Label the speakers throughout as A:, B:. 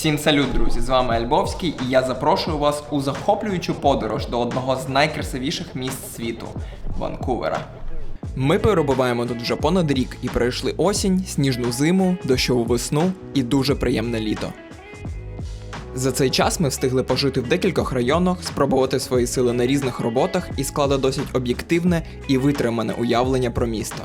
A: Всім салют, друзі! З вами Альбовський, і я запрошую вас у захоплюючу подорож до одного з найкрасивіших міст світу Ванкувера. Ми перебуваємо тут вже понад рік і пройшли осінь, сніжну зиму, дощову весну і дуже приємне літо. За цей час ми встигли пожити в декількох районах, спробувати свої сили на різних роботах і склали досить об'єктивне і витримане уявлення про місто.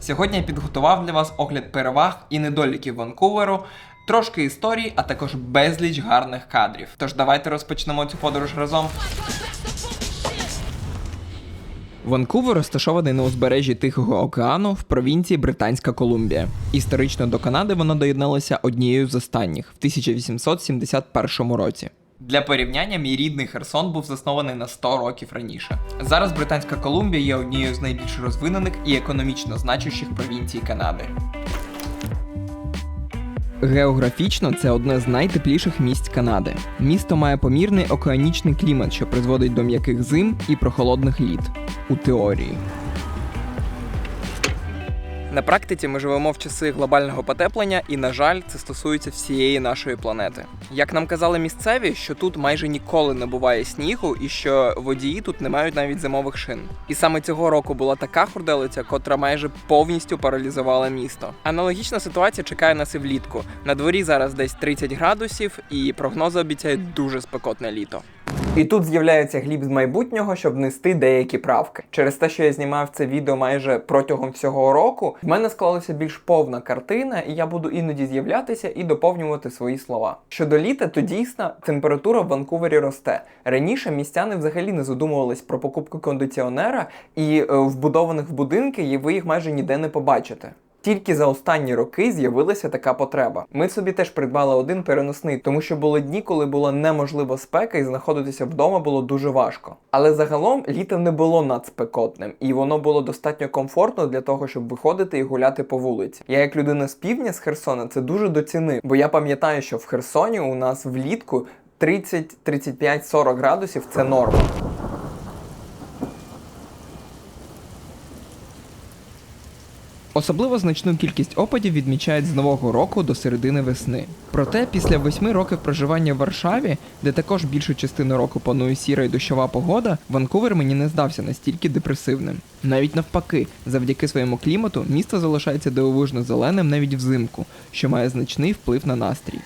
A: Сьогодні я підготував для вас огляд переваг і недоліків Ванкуверу, трошки історії, а також безліч гарних кадрів. Тож давайте розпочнемо цю подорож разом. Ванкувер розташований на узбережжі Тихого океану в провінції Британська Колумбія. Історично до Канади воно доєдналося однією з останніх в 1871 році. Для порівняння, мій рідний Херсон був заснований на 100 років раніше. Зараз Британська Колумбія є однією з найбільш розвинених і економічно значущих провінцій Канади. Географічно це одне з найтепліших місць Канади. Місто має помірний океанічний клімат, що призводить до м'яких зим і прохолодних літ. У теорії. На практиці ми живемо в часи глобального потеплення, і, на жаль, це стосується всієї нашої планети. Як нам казали місцеві, що тут майже ніколи не буває снігу, і що водії тут не мають навіть зимових шин. І саме цього року була така хурделиця, котра майже повністю паралізувала місто. Аналогічна ситуація чекає нас і влітку. На дворі зараз десь 30 градусів, і прогнози обіцяють дуже спекотне літо. І тут з'являється гліб з майбутнього, щоб внести деякі правки. Через те, що я знімав це відео майже протягом всього року, в мене склалася більш повна картина, і я буду іноді з'являтися і доповнювати свої слова. Щодо літа, то дійсно температура в Ванкувері росте. Раніше містяни взагалі не задумувались про покупку кондиціонера, і е, вбудованих в будинки ви їх майже ніде не побачите. Тільки за останні роки з'явилася така потреба. Ми собі теж придбали один переносний, тому що були дні, коли була неможлива спека і знаходитися вдома було дуже важко. Але загалом літо не було надспекотним, і воно було достатньо комфортно для того, щоб виходити і гуляти по вулиці. Я, як людина з півдня з Херсона, це дуже доцінив, бо я пам'ятаю, що в Херсоні у нас влітку 30, 35, 40 градусів це норма. Особливо значну кількість опадів відмічають з нового року до середини весни. Проте після восьми років проживання в Варшаві, де також більшу частину року панує сіра і дощова погода, Ванкувер мені не здався настільки депресивним. Навіть навпаки, завдяки своєму клімату, місто залишається дивовижно зеленим навіть взимку, що має значний вплив на настрій.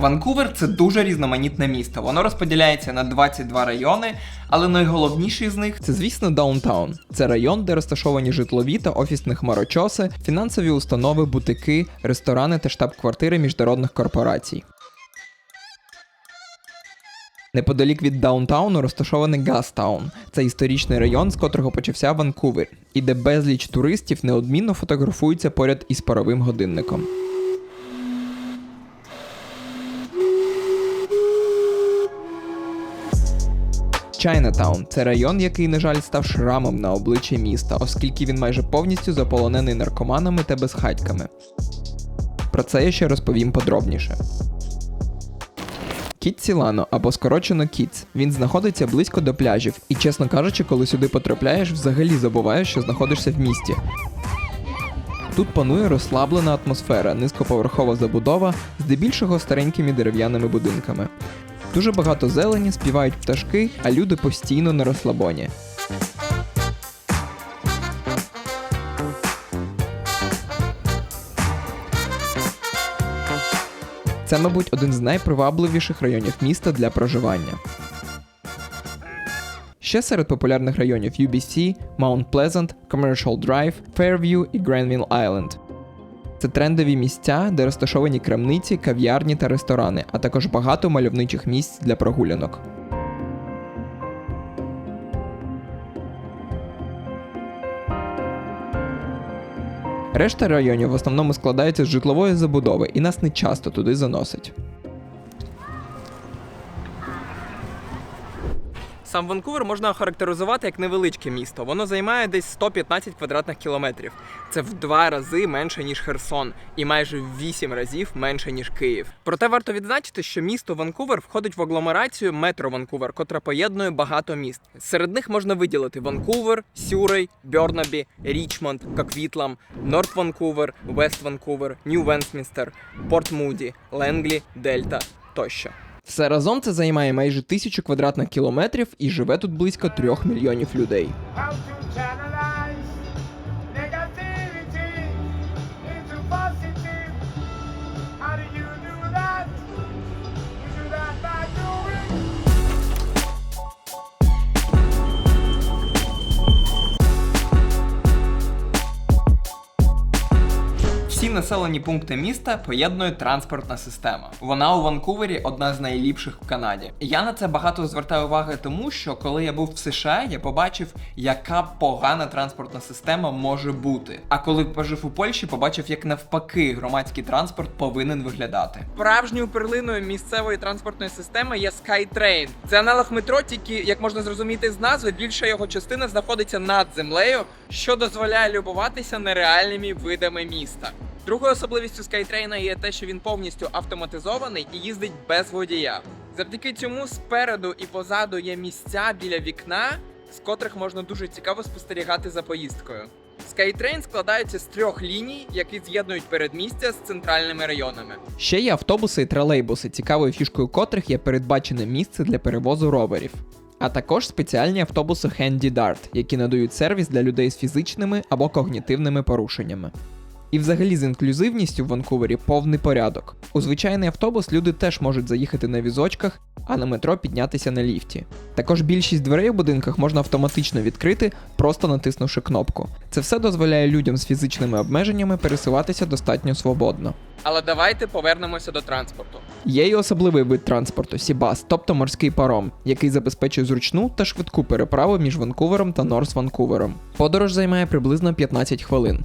A: Ванкувер це дуже різноманітне місто. Воно розподіляється на 22 райони, але найголовніший з них це, звісно, даунтаун. Це район, де розташовані житлові та офісні хмарочоси, фінансові установи, бутики, ресторани та штаб-квартири міжнародних корпорацій. Неподалік від даунтауну розташований Гастаун. Це історичний район, з котрого почався Ванкувер, і де безліч туристів неодмінно фотографуються поряд із паровим годинником. Чайнатаун це район, який, на жаль, став шрамом на обличчі міста, оскільки він майже повністю заполонений наркоманами та безхатьками. Про це я ще розповім подробніше. Кітсілано або скорочено Кіц. Він знаходиться близько до пляжів, і, чесно кажучи, коли сюди потрапляєш, взагалі забуваєш, що знаходишся в місті. Тут панує розслаблена атмосфера, низькоповерхова забудова, здебільшого старенькими дерев'яними будинками. Дуже багато зелені, співають пташки, а люди постійно на розслабоні. Це, мабуть, один з найпривабливіших районів міста для проживання. Ще серед популярних районів UBC, Mount Pleasant, Commercial Drive, Fairview і Granville Island. Це трендові місця, де розташовані крамниці, кав'ярні та ресторани, а також багато мальовничих місць для прогулянок. Решта районів в основному складаються з житлової забудови і нас не часто туди заносить. Сам Ванкувер можна охарактеризувати як невеличке місто. Воно займає десь 115 квадратних кілометрів. Це в два рази менше ніж Херсон, і майже в вісім разів менше ніж Київ. Проте варто відзначити, що місто Ванкувер входить в агломерацію метро Ванкувер, котра поєднує багато міст. Серед них можна виділити Ванкувер, Сюрей, Бьорнабі, Річмонд, Коквітлам, Норт Ванкувер, Вест Ванкувер, Нью Венсмінстер, Порт Муді, Ленглі, Дельта тощо. Все разом це займає майже тисячу квадратних кілометрів і живе тут близько трьох мільйонів людей. Всі населені пункти міста поєднує транспортна система. Вона у Ванкувері одна з найліпших в Канаді. Я на це багато звертаю уваги, тому що коли я був в США, я побачив, яка погана транспортна система може бути. А коли пожив у Польщі, побачив, як навпаки громадський транспорт повинен виглядати. Справжньою перлиною місцевої транспортної системи є SkyTrain. Це аналог метро, тільки як можна зрозуміти з назви, більша його частина знаходиться над землею, що дозволяє любуватися нереальними видами міста. Другою особливістю SkyTrain є те, що він повністю автоматизований і їздить без водія. Завдяки цьому спереду і позаду є місця біля вікна, з котрих можна дуже цікаво спостерігати за поїздкою. SkyTrain складається з трьох ліній, які з'єднують передмістя з центральними районами. Ще є автобуси і тролейбуси, цікавою фішкою котрих є передбачене місце для перевозу роверів. А також спеціальні автобуси Handy Dart, які надають сервіс для людей з фізичними або когнітивними порушеннями. І взагалі з інклюзивністю в Ванкувері повний порядок. У звичайний автобус люди теж можуть заїхати на візочках, а на метро піднятися на ліфті. Також більшість дверей у будинках можна автоматично відкрити, просто натиснувши кнопку. Це все дозволяє людям з фізичними обмеженнями пересуватися достатньо свободно. Але давайте повернемося до транспорту. Є й особливий вид транспорту Сібас, тобто морський паром, який забезпечує зручну та швидку переправу між Ванкувером та Норс Ванкувером. Подорож займає приблизно 15 хвилин.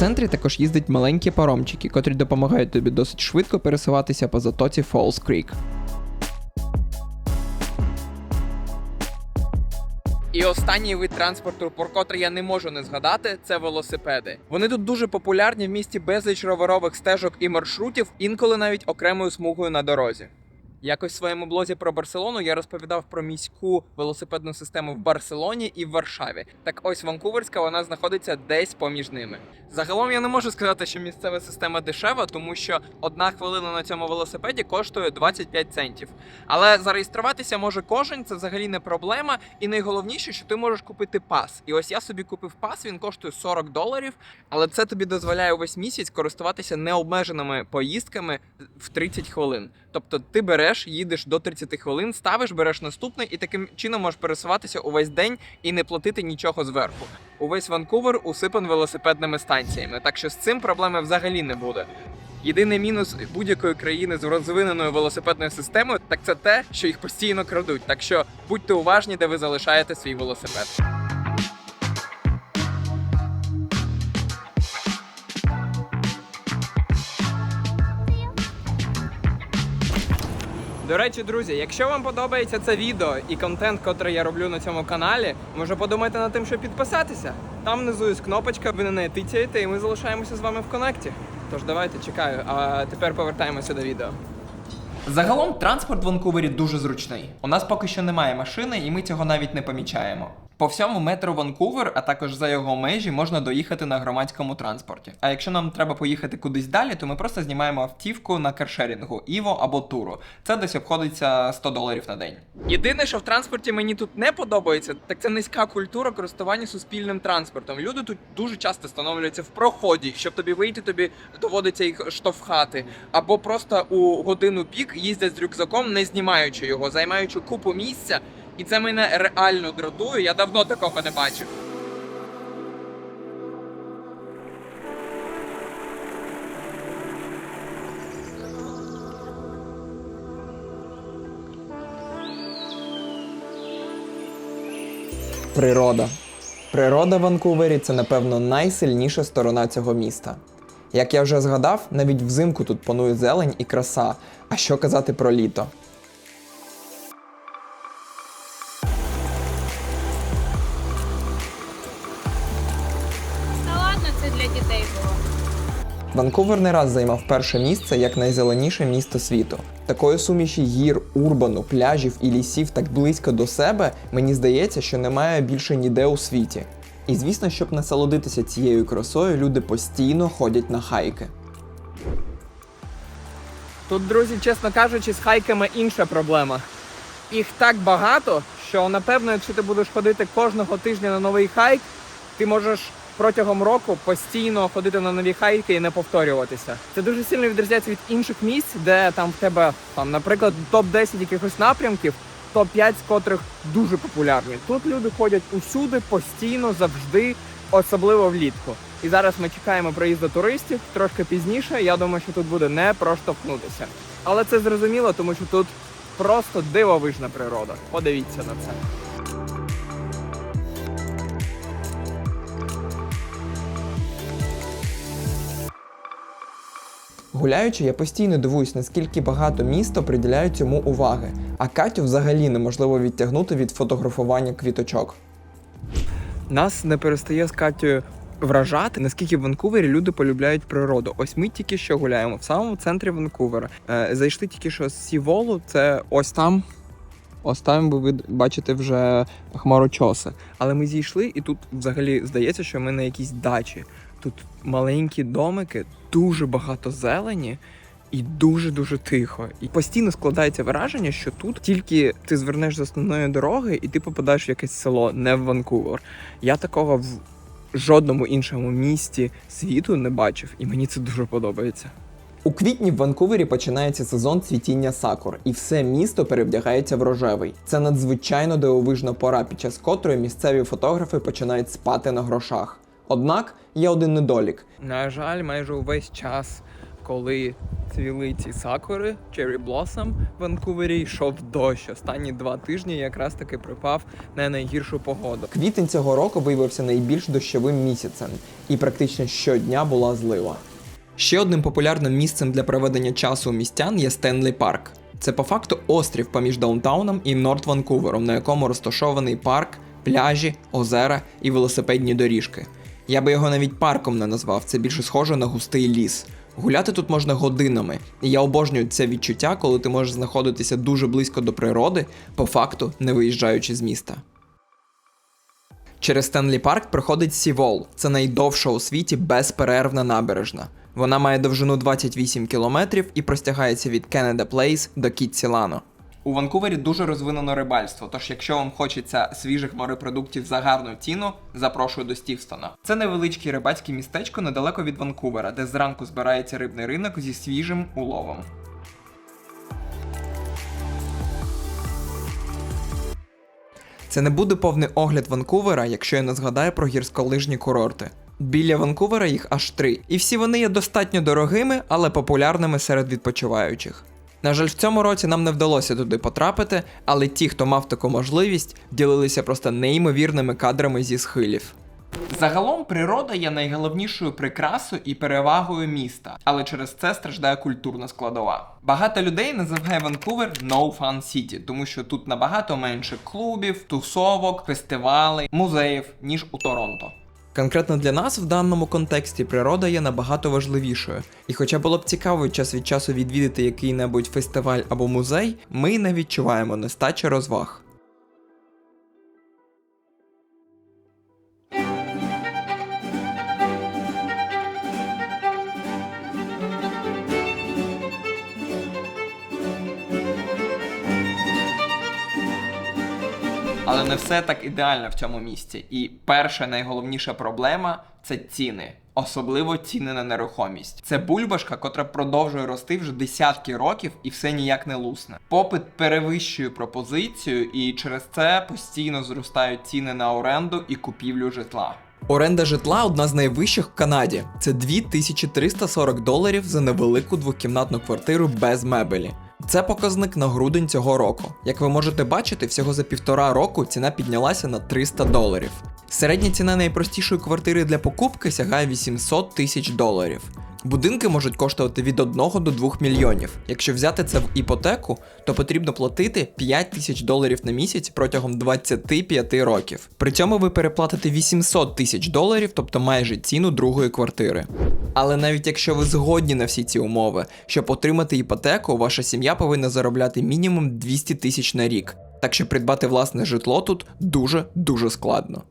A: Центрі також їздять маленькі паромчики, котрі допомагають тобі досить швидко пересуватися по затоці Falls Creek. І останній вид транспорту, про котрий я не можу не згадати, це велосипеди. Вони тут дуже популярні в місті безліч роверових стежок і маршрутів, інколи навіть окремою смугою на дорозі. Якось в своєму блозі про Барселону я розповідав про міську велосипедну систему в Барселоні і в Варшаві. Так ось Ванкуверська вона знаходиться десь поміж ними. Загалом я не можу сказати, що місцева система дешева, тому що одна хвилина на цьому велосипеді коштує 25 центів. Але зареєструватися може кожен, це взагалі не проблема. І найголовніше, що ти можеш купити пас. І ось я собі купив пас, він коштує 40 доларів, але це тобі дозволяє увесь місяць користуватися необмеженими поїздками в 30 хвилин. Тобто ти береш, їдеш до 30 хвилин, ставиш, береш наступний і таким чином можеш пересуватися увесь день і не платити нічого зверху. Увесь Ванкувер усипан велосипедними станціями, так що з цим проблеми взагалі не буде. Єдиний мінус будь-якої країни з розвиненою велосипедною системою, так це те, що їх постійно крадуть. Так що будьте уважні, де ви залишаєте свій велосипед. До речі, друзі, якщо вам подобається це відео і контент, котрий я роблю на цьому каналі, може подумайте над тим, щоб підписатися. Там внизу є кнопочка, ви на неї тицяєте, і ми залишаємося з вами в коннекті. Тож давайте чекаю. А тепер повертаємося до відео. Загалом транспорт в Ванкувері дуже зручний. У нас поки що немає машини, і ми цього навіть не помічаємо. По всьому метро Ванкувер, а також за його межі, можна доїхати на громадському транспорті. А якщо нам треба поїхати кудись далі, то ми просто знімаємо автівку на каршерінгу Іво або туру. Це десь обходиться 100 доларів на день. Єдине, що в транспорті мені тут не подобається, так це низька культура користування суспільним транспортом. Люди тут дуже часто встановлюються в проході, щоб тобі вийти, тобі доводиться їх штовхати, або просто у годину пік їздять з рюкзаком, не знімаючи його, займаючи купу місця. І це мене реально дратує. Я давно такого не бачив. Природа. Природа в Ванкувері це, напевно, найсильніша сторона цього міста. Як я вже згадав, навіть взимку тут панує зелень і краса. А що казати про літо?
B: Ванкувер не раз займав перше місце як найзеленіше місто світу. Такої суміші гір, урбану, пляжів і лісів так близько до себе, мені здається, що немає більше ніде у світі. І звісно, щоб насолодитися цією красою, люди постійно ходять на хайки.
A: Тут, друзі, чесно кажучи, з хайками інша проблема. Їх так багато, що напевно, якщо ти будеш ходити кожного тижня на новий хайк, ти можеш протягом року постійно ходити на нові хайки і не повторюватися. Це дуже сильно відрізняється від інших місць, де там в тебе, там, наприклад, топ-10 якихось напрямків, топ-5 з котрих дуже популярні. Тут люди ходять усюди, постійно, завжди, особливо влітку. І зараз ми чекаємо приїзду туристів трошки пізніше. Я думаю, що тут буде не проштовхнутися. Але це зрозуміло, тому що тут просто дивовижна природа. Подивіться на це.
B: Гуляючи, я постійно дивуюсь, наскільки багато місто приділяє цьому уваги, а Катю взагалі неможливо відтягнути від фотографування квіточок.
A: Нас не перестає з Катєю вражати, наскільки в Ванкувері люди полюбляють природу. Ось ми тільки що гуляємо в самому центрі Ванкувера. Е, зайшли тільки що з Сіволу, це ось там. Ось там ви бачите вже хмарочоси. Але ми зійшли, і тут взагалі здається, що ми на якійсь дачі. Тут маленькі домики, дуже багато зелені. І дуже-дуже тихо. І постійно складається враження, що тут тільки ти звернеш з основної дороги, і ти попадаєш в якесь село, не в Ванкувер. Я такого в жодному іншому місті світу не бачив, і мені це дуже подобається.
B: У квітні в Ванкувері починається сезон цвітіння сакур, і все місто перевдягається в рожевий. Це надзвичайно дивовижна пора, під час котрої місцеві фотографи починають спати на грошах. Однак є один недолік.
A: На жаль, майже увесь час, коли цвіли ці сакури, Cherry Blossom в Ванкувері йшов дощ. Останні два тижні якраз таки припав на найгіршу погоду.
B: Квітень цього року виявився найбільш дощовим місяцем, і практично щодня була злива. Ще одним популярним місцем для проведення часу у містян є Стенлі Парк. Це по факту острів поміж Даунтауном і Норт Ванкувером, на якому розташований парк, пляжі, озера і велосипедні доріжки. Я би його навіть парком не назвав, це більше схоже на густий ліс. Гуляти тут можна годинами, і я обожнюю це відчуття, коли ти можеш знаходитися дуже близько до природи, по факту не виїжджаючи з міста. Через Стенлі Парк проходить Сівол. Це найдовша у світі безперервна набережна. Вона має довжину 28 кілометрів і простягається від Canada Place до Кітсілано.
A: У Ванкувері дуже розвинено рибальство, тож якщо вам хочеться свіжих морепродуктів за гарну ціну, запрошую до Стівстона. Це невеличке рибацьке містечко недалеко від Ванкувера, де зранку збирається рибний ринок зі свіжим уловом.
B: Це не буде повний огляд Ванкувера, якщо я не згадаю про гірськолижні курорти. Біля Ванкувера їх аж три, і всі вони є достатньо дорогими, але популярними серед відпочиваючих. На жаль, в цьому році нам не вдалося туди потрапити, але ті, хто мав таку можливість, ділилися просто неймовірними кадрами зі схилів.
A: Загалом природа є найголовнішою прикрасою і перевагою міста, але через це страждає культурна складова. Багато людей називає Ванкувер No Fun City, тому що тут набагато менше клубів, тусовок, фестивалей, музеїв, ніж у Торонто.
B: Конкретно для нас в даному контексті природа є набагато важливішою. І хоча було б цікаво час від часу відвідати який-небудь фестиваль або музей, ми не відчуваємо нестачі розваг.
A: Але не все так ідеально в цьому місці. І перша найголовніша проблема це ціни. Особливо ціни на нерухомість. Це бульбашка, котра продовжує рости вже десятки років і все ніяк не лусне. Попит перевищує пропозицію, і через це постійно зростають ціни на оренду і купівлю житла.
B: Оренда житла одна з найвищих в Канаді. Це 2340 доларів за невелику двокімнатну квартиру без мебелі. Це показник на грудень цього року. Як ви можете бачити, всього за півтора року ціна піднялася на 300 доларів. Середня ціна найпростішої квартири для покупки сягає 800 тисяч доларів. Будинки можуть коштувати від 1 до 2 мільйонів. Якщо взяти це в іпотеку, то потрібно платити 5 тисяч доларів на місяць протягом 25 років. При цьому ви переплатите 800 тисяч доларів, тобто майже ціну другої квартири. Але навіть якщо ви згодні на всі ці умови, щоб отримати іпотеку, ваша сім'я повинна заробляти мінімум 200 тисяч на рік. Так що придбати власне житло тут дуже дуже складно.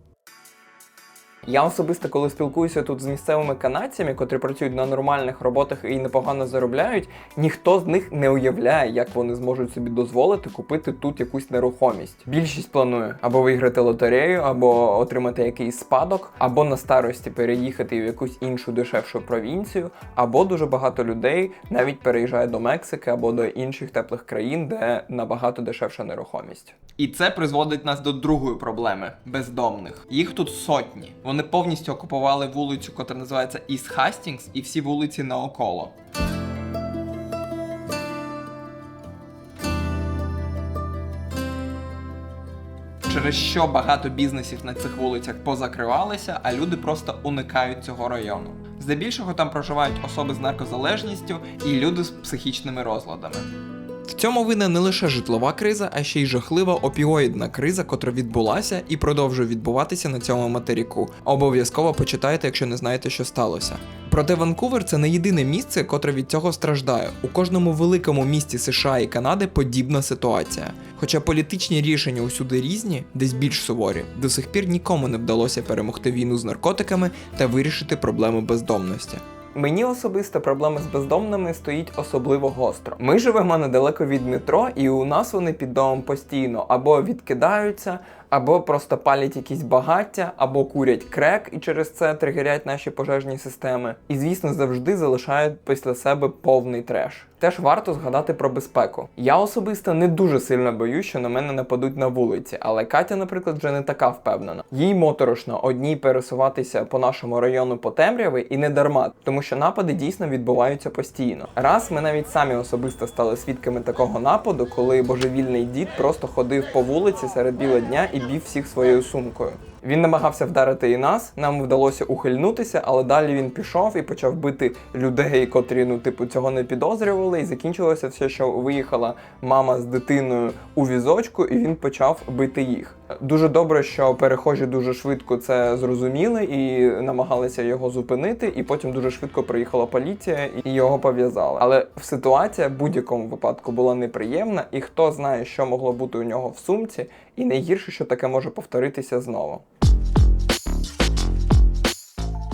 A: Я особисто, коли спілкуюся тут з місцевими канадцями, котрі працюють на нормальних роботах і непогано заробляють, ніхто з них не уявляє, як вони зможуть собі дозволити купити тут якусь нерухомість. Більшість планує або виграти лотерею, або отримати якийсь спадок, або на старості переїхати в якусь іншу дешевшу провінцію, або дуже багато людей навіть переїжджає до Мексики або до інших теплих країн, де набагато дешевша нерухомість. І це призводить нас до другої проблеми бездомних. Їх тут сотні. Вони повністю окупували вулицю, котра називається Іс Хастінгс, і всі вулиці наоколо. Через що багато бізнесів на цих вулицях позакривалися, а люди просто уникають цього району. Здебільшого там проживають особи з наркозалежністю і люди з психічними розладами.
B: Цьому винна не лише житлова криза, а ще й жахлива опіоїдна криза, котра відбулася і продовжує відбуватися на цьому материку. Обов'язково почитайте, якщо не знаєте, що сталося. Проте Ванкувер це не єдине місце, котре від цього страждає. У кожному великому місті США і Канади подібна ситуація. Хоча політичні рішення усюди різні, десь більш суворі, до сих пір нікому не вдалося перемогти війну з наркотиками та вирішити проблему бездомності.
A: Мені особисто проблема з бездомними стоїть особливо гостро. Ми живемо недалеко від метро, і у нас вони під домом постійно або відкидаються, або просто палять якісь багаття, або курять крек і через це тригерять наші пожежні системи. І звісно, завжди залишають після себе повний треш. Теж варто згадати про безпеку. Я особисто не дуже сильно боюсь, що на мене нападуть на вулиці, але Катя, наприклад, вже не така впевнена. Їй моторошно одній пересуватися по нашому району по темряві і не дарма, тому що напади дійсно відбуваються постійно. Раз ми навіть самі особисто стали свідками такого нападу, коли божевільний дід просто ходив по вулиці серед біла дня і бів всіх своєю сумкою. Він намагався вдарити і нас, нам вдалося ухильнутися, але далі він пішов і почав бити людей, котрі ну типу цього не підозрювали, і закінчилося все, що виїхала мама з дитиною у візочку, і він почав бити їх. Дуже добре, що перехожі дуже швидко це зрозуміли і намагалися його зупинити, і потім дуже швидко приїхала поліція і його пов'язали. Але ситуація в будь-якому випадку була неприємна, і хто знає, що могло бути у нього в сумці, і найгірше, що таке може повторитися знову.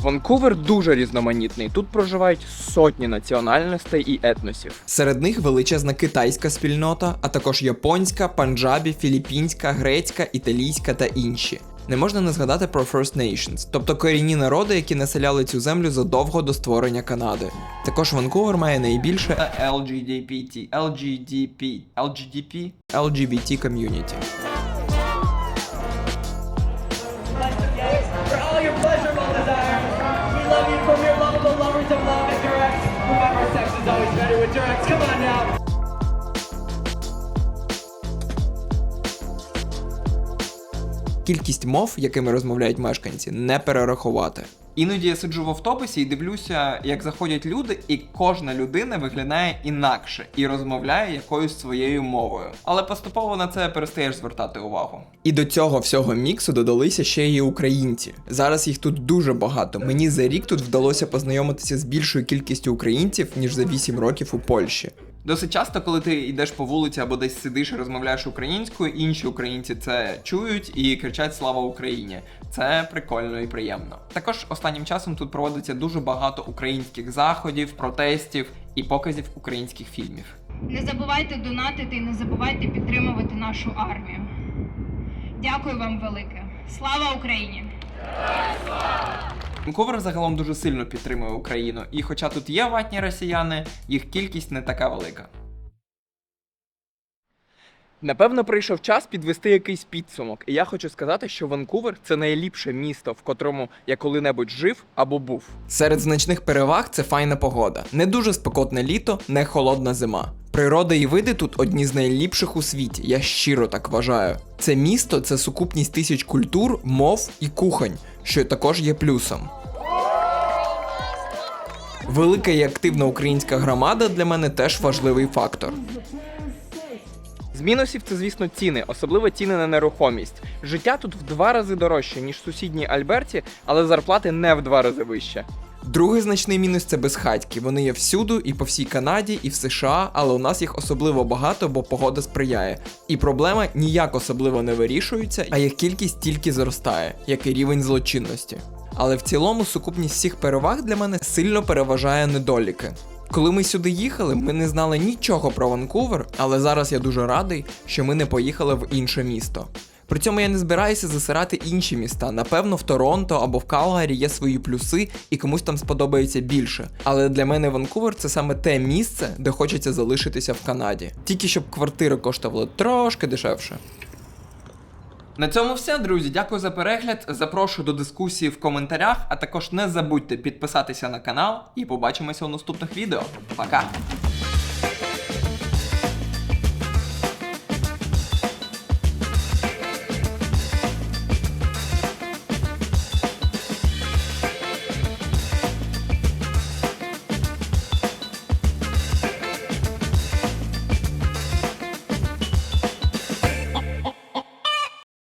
A: Ванкувер дуже різноманітний. Тут проживають сотні національностей і етносів.
B: Серед них величезна китайська спільнота, а також японська, панджабі, філіппінська, грецька, італійська та інші. Не можна не згадати про First Nations, тобто корінні народи, які населяли цю землю задовго до створення Канади. Також Ванкувер має найбільше
A: LGBT, LGDP, LGDP.
B: LGBT ком'юніті. Кількість мов, якими розмовляють мешканці, не перерахувати.
A: Іноді я сиджу в автобусі і дивлюся, як заходять люди, і кожна людина виглядає інакше і розмовляє якоюсь своєю мовою. Але поступово на це перестаєш звертати увагу.
B: І до цього всього міксу додалися ще й українці. Зараз їх тут дуже багато. Мені за рік тут вдалося познайомитися з більшою кількістю українців, ніж за 8 років у Польщі.
A: Досить часто, коли ти йдеш по вулиці або десь сидиш і розмовляєш українською, інші українці це чують і кричать Слава Україні. Це прикольно і приємно. Також останнім часом тут проводиться дуже багато українських заходів, протестів і показів українських фільмів.
C: Не забувайте донатити і не забувайте підтримувати нашу армію. Дякую вам велике. Слава Україні!
A: Ванкувер загалом дуже сильно підтримує Україну, і хоча тут є ватні росіяни, їх кількість не така велика. Напевно, прийшов час підвести якийсь підсумок, і я хочу сказати, що Ванкувер це найліпше місто, в котрому я коли-небудь жив або був.
B: Серед значних переваг це файна погода, не дуже спекотне літо, не холодна зима. Природа і види тут одні з найліпших у світі, я щиро так вважаю. Це місто це сукупність тисяч культур, мов і кухонь, що також є плюсом.
A: Велика і активна українська громада для мене теж важливий фактор.
D: З мінусів це, звісно, ціни, особливо ціни на нерухомість. Життя тут в два рази дорожче, ніж в сусідній Альберті, але зарплати не в два рази вище.
A: Другий значний мінус це безхатьки. Вони є всюду, і по всій Канаді, і в США, але у нас їх особливо багато, бо погода сприяє. І проблема ніяк особливо не вирішується, а їх кількість тільки зростає, як і рівень злочинності. Але в цілому сукупність всіх переваг для мене сильно переважає недоліки. Коли ми сюди їхали, ми не знали нічого про Ванкувер, але зараз я дуже радий, що ми не поїхали в інше місто. При цьому я не збираюся засирати інші міста. Напевно, в Торонто або в Калгарі є свої плюси, і комусь там сподобається більше. Але для мене Ванкувер це саме те місце, де хочеться залишитися в Канаді. Тільки щоб квартири коштували трошки дешевше.
D: На цьому все, друзі. Дякую за перегляд. Запрошую до дискусії в коментарях, а також не забудьте підписатися на канал і побачимося у наступних відео. Пока!